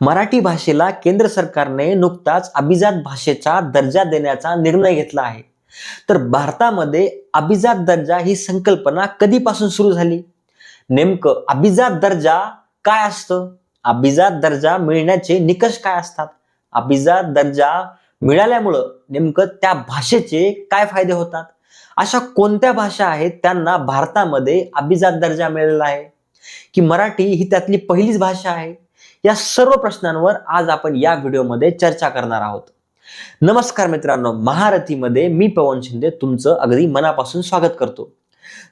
मराठी भाषेला केंद्र सरकारने नुकताच अभिजात भाषेचा दर्जा देण्याचा निर्णय घेतला आहे. तर भारतामध्ये अभिजात दर्जा ही संकल्पना कधीपासून सुरू झाली? नेमकं अभिजात दर्जा काय असतं? अभिजात दर्जा मिळण्याचे निकष काय असतात? अभिजात दर्जा मिळाल्यामुळं नेमकं त्या भाषेचे काय फायदे होतात? अशा कोणत्या भाषा आहेत त्यांना भारतामध्ये अभिजात दर्जा मिळालेला आहे? की मराठी ही त्यातली पहिलीच भाषा आहे? या सर्व प्रश्नांवर आज आपण या व्हिडिओमध्ये चर्चा करणार आहोत. नमस्कार मित्रांनो महारथीमध्ये मी पवन शिंदे तुमचं अगदी मनापासून स्वागत करतो.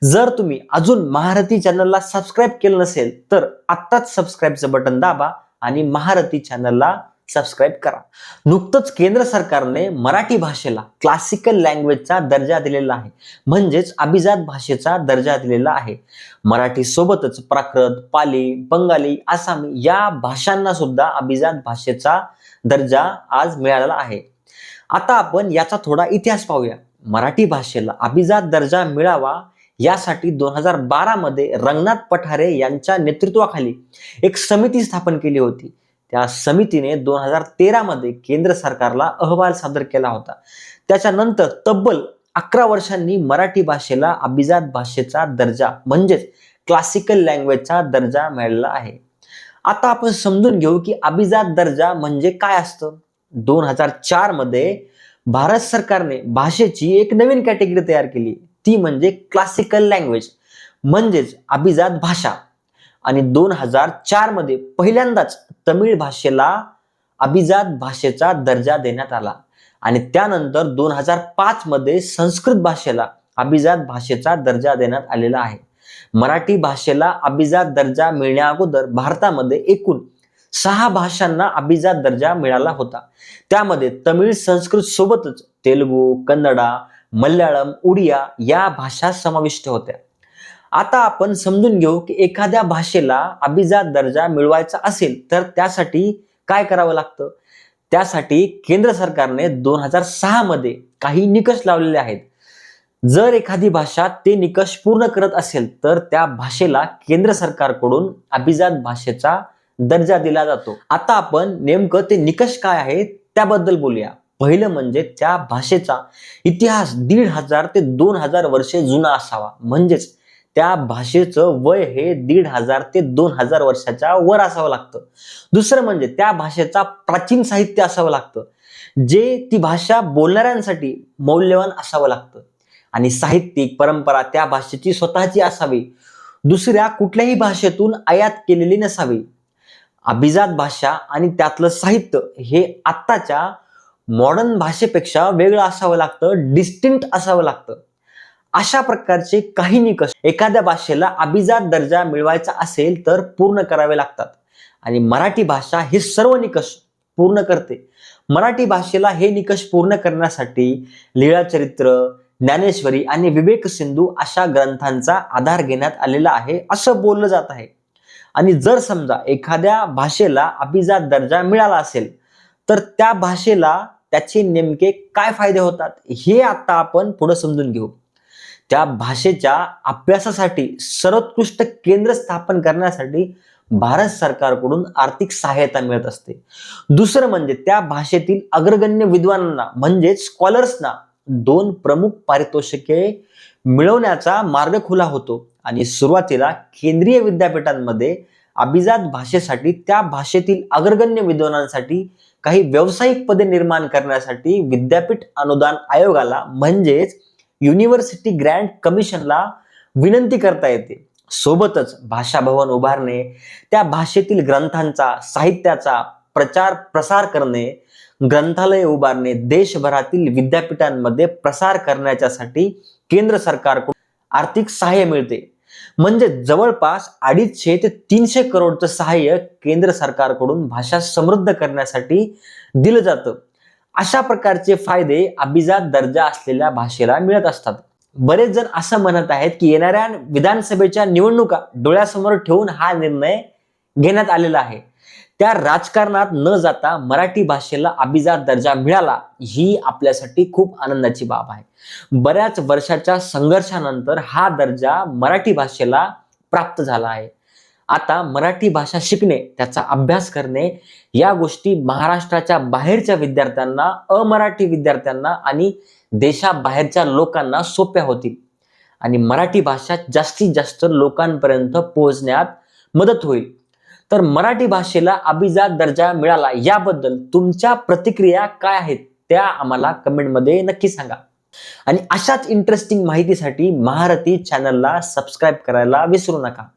जर तुम्ही अजून महारथी चॅनलला सबस्क्राईब केलं नसेल तर आत्ताच सबस्क्राईबचं बटन दाबा आणि महारथी चॅनलला सबस्क्राईब करा. नुकतंच केंद्र सरकारने मराठी भाषेला क्लासिकल लँग्वेजचा दर्जा दिलेला आहे. म्हणजेच अभिजात भाषेचा दर्जा दिलेला आहे. मराठी सोबतच प्राकृत पाली बंगाली आसामी या भाषांना सुद्धा अभिजात भाषेचा दर्जा आज मिळालेला आहे. आता आपण याचा थोडा इतिहास पाहूया. मराठी भाषेला अभिजात दर्जा मिळावा यासाठी दोन हजार बारामध्ये रंगनाथ पठारे यांच्या नेतृत्वाखाली एक समिती स्थापन केली होती. त्या समितीने दोन हजार तेरा मध्ये केंद्र सरकारला अहवाल सादर केला होता. त्याच्यानंतर तब्बल अकरा वर्षांनी मराठी भाषेला अभिजात भाषेचा दर्जा म्हणजेच क्लासिकल लँग्वेजचा दर्जा मिळालेला आहे. आता आपण समजून घेऊ की अभिजात दर्जा म्हणजे काय असतं? दोन हजार चारमध्ये भारत सरकारने भाषेची एक नवीन कॅटेगरी तयार केली. ती म्हणजे क्लासिकल लँग्वेज म्हणजेच अभिजात भाषा. आणि दोन हजार चारमध्ये पहिल्यांदाच तमिळ भाषेला अभिजात भाषेचा दर्जा देण्यात आला. आणि त्यानंतर दोन हजार पाच मध्ये संस्कृत भाषेला अभिजात भाषेचा दर्जा देण्यात आलेला आहे. मराठी भाषेला अभिजात दर्जा मिळण्या अगोदर भारतामध्ये एकूण सहा भाषांना अभिजात दर्जा मिळाला होता. त्यामध्ये तमिळ संस्कृत सोबतच तेलुगू कन्नडा मल्याळम उडिया या भाषा समाविष्ट होत्या. आता आपण समजून घेऊ की एखाद्या भाषेला अभिजात दर्जा मिळवायचा असेल तर त्यासाठी काय करावं लागतं? त्यासाठी केंद्र सरकारने दोन हजार सहा मध्ये काही निकष लावलेले आहेत. जर एखादी भाषा ते निकष पूर्ण करत असेल तर त्या भाषेला केंद्र सरकारकडून अभिजात भाषेचा दर्जा दिला जातो. आता आपण नेमकं ते निकष काय आहेत त्याबद्दल बोलूया. पहिलं म्हणजे त्या भाषेचा इतिहास दीड हजार ते दोन हजार वर्षे जुना असावा. म्हणजेच त्या भाषेचं वय हे दीड हजार ते दोन हजार वर्षाच्या वर असावं लागतं. दुसरं म्हणजे त्या भाषेचा प्राचीन साहित्य असावं लागतं. जे ती भाषा बोलणाऱ्यांसाठी मौल्यवान असावं लागतं. आणि साहित्यिक परंपरा त्या भाषेची स्वतःची असावी. दुसऱ्या कुठल्याही भाषेतून आयात केलेली नसावी. अभिजात भाषा आणि त्यातलं साहित्य हे आत्ताच्या मॉडर्न भाषेपेक्षा वेगळं असावं लागतं डिस्टिंक्ट असावं लागतं. अशा प्रकारचे काही निकष एखाद्या भाषेला अभिजात दर्जा मिळवायचा असेल तर पूर्ण करावे लागतात. आणि मराठी भाषा हे सर्व निकष पूर्ण करते. मराठी भाषेला हे निकष पूर्ण करण्यासाठी लीळाचरित्र ज्ञानेश्वरी आणि विवेक सिंधू अशा ग्रंथांचा आधार घेण्यात आलेला आहे असं बोललं जात आहे. आणि जर समजा एखाद्या भाषेला अभिजात दर्जा मिळाला असेल तर त्या भाषेला त्याचे नेमके काय फायदे होतात हे आता आपण पुढे समजून घेऊ. त्या भाषेच्या अभ्यासासाठी सर्वोत्कृष्ट केंद्र स्थापन करण्यासाठी भारत सरकारकडून आर्थिक सहाय्यता मिळत असते. दुसरं म्हणजे त्या भाषेतील अग्रगण्य विद्वानांना म्हणजेच स्कॉलर्सना दोन प्रमुख पारितोषिके मिळवण्याचा मार्ग खुला होतो आणि सुरुवातीला केंद्रीय विद्यापीठांमध्ये अभिजात भाषेसाठी त्या भाषेतील अग्रगण्य विद्वानांसाठी काही व्यावसायिक पदे निर्माण करण्यासाठी विद्यापीठ अनुदान आयोगाला म्हणजेच युनिव्हर्सिटी ग्रँड कमिशनला विनंती करता येते. सोबतच भाषा भवन उभारणे त्या भाषेतील ग्रंथांचा साहित्याचा प्रचार प्रसार करणे ग्रंथालय उभारणे देशभरातील विद्यापीठांमध्ये प्रसार करण्याच्यासाठी केंद्र सरकारकडून आर्थिक सहाय्य मिळते. म्हणजे जवळपास अडीचशे ते तीनशे करोडचं सहाय्य केंद्र सरकारकडून भाषा समृद्ध करण्यासाठी दिलं जातं. अशा प्रकारचे फायदे अभिजात दर्जा असलेल्या भाषेला मिळत असतात. बरेच जण असं म्हणत आहेत की येणाऱ्या विधानसभेच्या निवडणुका डोळ्यासमोर ठेवून हा निर्णय घेण्यात आलेला आहे. त्या राजकारणात न जाता मराठी भाषेला अभिजात दर्जा मिळाला ही आपल्यासाठी खूप आनंदाची बाब आहे. बऱ्याच वर्षाच्या संघर्षानंतर हा दर्जा मराठी भाषेला प्राप्त झाला आहे. आता मराठी भाषा शिकणे त्याचा अभ्यास करणे या गोष्टी महाराष्ट्राच्या बाहेरच्या विद्यार्थ्यांना अमराठी विद्यार्थ्यांना आणि देशाबाहेरच्या लोकांना सोप्या होतील. आणि मराठी भाषा जास्तीत जास्त लोकांपर्यंत पोहोचण्यात मदत होईल. तर मराठी भाषेला अभिजात दर्जा मिळाला याबद्दल तुमच्या प्रतिक्रिया काय आहेत त्या आम्हाला कमेंटमध्ये नक्की सांगा. आणि अशाच इंटरेस्टिंग माहितीसाठी महारथी चॅनलला सबस्क्राईब करायला विसरू नका.